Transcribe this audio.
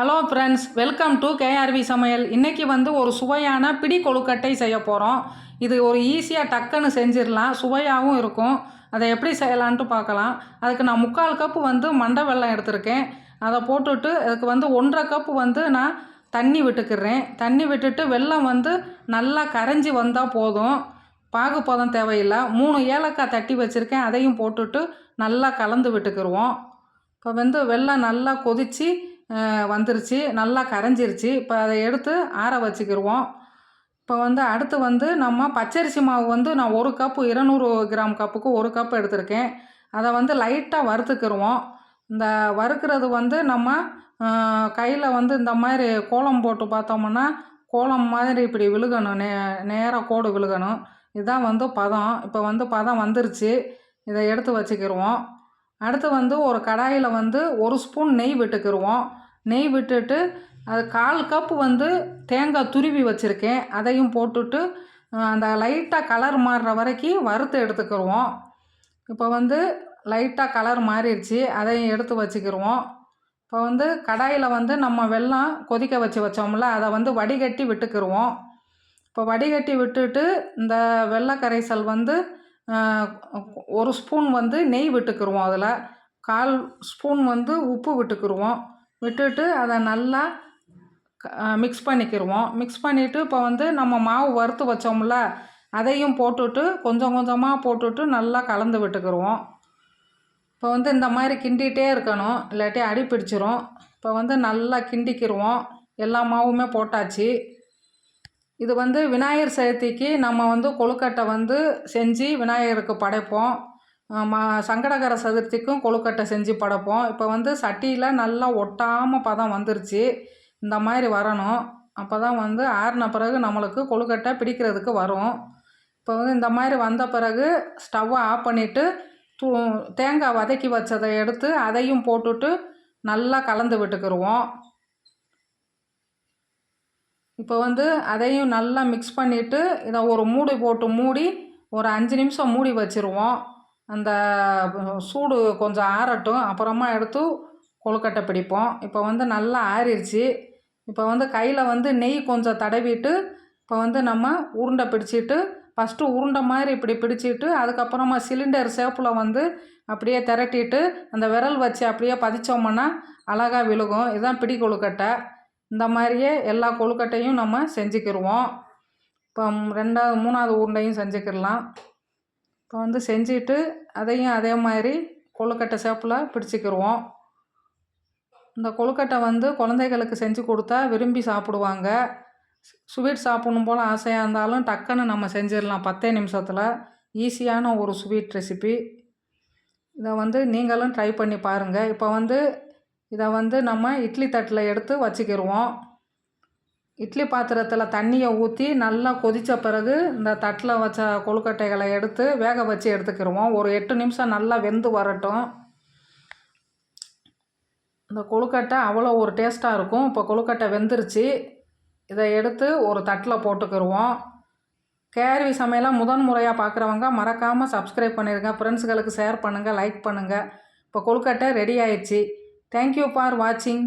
Hello friends welcome to KRV சமையல். இன்றைக்கி வந்து ஒரு சுவையான பிடி கொழுக்கட்டை செய்ய போகிறோம் இது ஒரு ஈஸியாக டக்குன்னு செஞ்சிடலாம். சுவையாகவும் இருக்கும். அதை எப்படி செய்யலான்ட்டு பார்க்கலாம். அதுக்கு நான் முக்கால் கப்பு வந்து மண்டை வெல்லம் எடுத்திருக்கேன். அதை போட்டுட்டு அதுக்கு வந்து ஒன்றரை கப்பு வந்து நான் தண்ணி விட்டுக்கிறேன். தண்ணி விட்டுட்டு வெல்லம் வந்து நல்லா கரைஞ்சி வந்தால் போதும். பாகு பதம் தேவையில்லை. மூணு ஏலக்காய் தட்டி வச்சுருக்கேன். அதையும் போட்டுட்டு நல்லா கலந்து விட்டுக்கிருவோம். இப்போ வந்து வெள்ளம் நல்லா கொதித்து வந்துருச்சு. நல்லா கரைஞ்சிருச்சு. இப்போ அதை எடுத்து ஆற வச்சுக்கிருவோம். இப்போ வந்து அடுத்து வந்து நம்ம பச்சரிசி மாவு வந்து நான் ஒரு கப்பு இருநூறு கிராம் கப்புக்கு ஒரு கப் எடுத்திருக்கேன். அதை வந்து லைட்டாக வறுத்துக்கிடுவோம் இந்த வறுக்கிறது வந்து நம்ம கையில் வந்து இந்த மாதிரி கோலம் போட்டு பார்த்தோம்னா கோலம் மாதிரி இப்படி விழுகணும். நே நேராக கோடு விழுகணும். இதுதான் வந்து பதம். இப்போ வந்து பதம் வந்துருச்சு. இதை எடுத்து வச்சுக்கிருவோம். அடுத்து வந்து ஒரு கடாயில் வந்து ஒரு ஸ்பூன் நெய் விட்டுக்கிருவோம். நெய் விட்டுட்டு அது கால் கப்பு வந்து தேங்காய் துருவி வச்சுருக்கேன். அதையும் போட்டுட்டு அந்த லைட்டாக கலர் மாறுற வரைக்கும் வறுத்து எடுத்துக்கிருவோம். இப்போ வந்து லைட்டாக கலர் மாறிடுச்சு. அதையும் எடுத்து வச்சுக்கிடுவோம் இப்போ வந்து கடாயில் வந்து நம்ம வெள்ளம் கொதிக்க வச்சு வச்சோம்ல அதை வந்து வடிகட்டி விட்டுக்கிருவோம். இப்போ வடிகட்டி விட்டுட்டு இந்த வெள்ளை கரைசல் வந்து ஒரு ஸ்பூன் வந்து நெய் விட்டுக்கிருவோம் அதில். கால் ஸ்பூன் வந்து உப்பு விட்டுக்கிருவோம். விட்டுட்டு அதை நல்லா மிக்ஸ் பண்ணிக்கிடுவோம் மிக்ஸ் பண்ணிவிட்டு இப்போ வந்து நம்ம மாவு வறுத்து வச்சோம்ல அதையும் போட்டுட்டு கொஞ்சம் கொஞ்சமாக போட்டுட்டு நல்லா கலந்து விட்டுக்கிருவோம். இப்போ வந்து இந்த மாதிரி கிண்டிகிட்டே இருக்கணும். இல்லாட்டி அடி பிடிச்சிரும். இப்போ வந்து நல்லா கிண்டிக்கிடுவோம் எல்லா மாவுமே போட்டாச்சு. இது வந்து விநாயகர் சதுர்த்திக்கு நம்ம வந்து கொழுக்கட்டை வந்து செஞ்சு விநாயகருக்கு படைப்போம். ம சங்கடகர சதுர்த்திக்கும் கொழுக்கட்டை செஞ்சு படைப்போம். இப்போ வந்து சட்டியில் நல்லா ஒட்டாமல் பதம் வந்துருச்சு. இந்த மாதிரி வரணும். அப்போ தான் வந்து ஆறின பிறகு நம்மளுக்கு கொழுக்கட்டை பிடிக்கிறதுக்கு வரும். இப்போ வந்து இந்த மாதிரி வந்த பிறகு ஸ்டவ்வை ஆஃப் பண்ணிவிட்டு தூ தேங்காய் வதக்கி வச்சதை எடுத்து அதையும் போட்டுட்டு நல்லா கலந்து விட்டுக்கிருவோம். இப்போ வந்து அதையும் நல்லா மிக்ஸ் பண்ணிவிட்டு இதை ஒரு மூடி போட்டு மூடி ஒரு அஞ்சு நிமிஷம் மூடி வச்சுருவோம். அந்த சூடு கொஞ்சம் ஆறட்டும். அப்புறமா எடுத்து கொழுக்கட்டை பிடிப்போம். இப்போ வந்து நல்லா ஆறிடுச்சு இப்போ வந்து கையில் வந்து நெய் கொஞ்சம் தடவிட்டு இப்போ வந்து நம்ம உருண்டை பிடிச்சிட்டு ஃபஸ்ட்டு உருண்டை மாதிரி இப்படி பிடிச்சிட்டு அதுக்கப்புறமா சிலிண்டர் சேப்பில் வந்து அப்படியே திரட்டிட்டு அந்த விரல் வச்சு அப்படியே பதிச்சோம்னா அழகாக விழுகும். இதுதான் பிடி கொழுக்கட்டை. இந்த மாதிரியே எல்லா கொழுக்கட்டையும் நம்ம செஞ்சுக்கிருவோம். இப்போ ரெண்டாவது மூணாவது உருண்டையும் செஞ்சுக்கிடலாம். இப்போ வந்து செஞ்சுட்டு அதையும் அதே மாதிரி கொழுக்கட்டை சேப்பில் பிடிச்சிக்கிருவோம். இந்த கொழுக்கட்டை வந்து குழந்தைகளுக்கு செஞ்சு கொடுத்தா விரும்பி சாப்பிடுவாங்க. ஸ்வீட் சாப்பிடணும் போல் ஆசையாக இருந்தாலும் டக்குன்னு நம்ம செஞ்சிடலாம் பத்தே நிமிஷத்தில். ஈஸியான ஒரு ஸ்வீட் ரெசிபி. இதை வந்து நீங்களும் ட்ரை பண்ணி பாருங்கள் இப்போ வந்து இதை வந்து நம்ம இட்லி தட்டில் எடுத்து வச்சுக்கிடுவோம் இட்லி பாத்திரத்தில் தண்ணியை ஊற்றி நல்லா கொதித்த பிறகு இந்த தட்டில் வச்ச கொழுக்கட்டைகளை எடுத்து வேக வச்சு எடுத்துக்கிடுவோம் ஒரு எட்டு நிமிஷம் நல்லா வெந்து வரட்டும். இந்த கொழுக்கட்டை அவ்வளோ ஒரு டேஸ்ட்டாக இருக்கும். இப்போ கொழுக்கட்டை வெந்துருச்சு. இதை எடுத்து ஒரு தட்டில் போட்டுக்கிடுவோம் கேர்வி சமையலாக முதன் முறையாக பார்க்குறவங்க மறக்காமல் சப்ஸ்கிரைப் பண்ணிடுங்க ஃப்ரெண்ட்ஸுகளுக்கு ஷேர் பண்ணுங்கள் லைக் பண்ணுங்கள் இப்போ கொழுக்கட்டை ரெடி ஆயிடுச்சு. தேங்க்யூ ஃபார் வாட்சிங்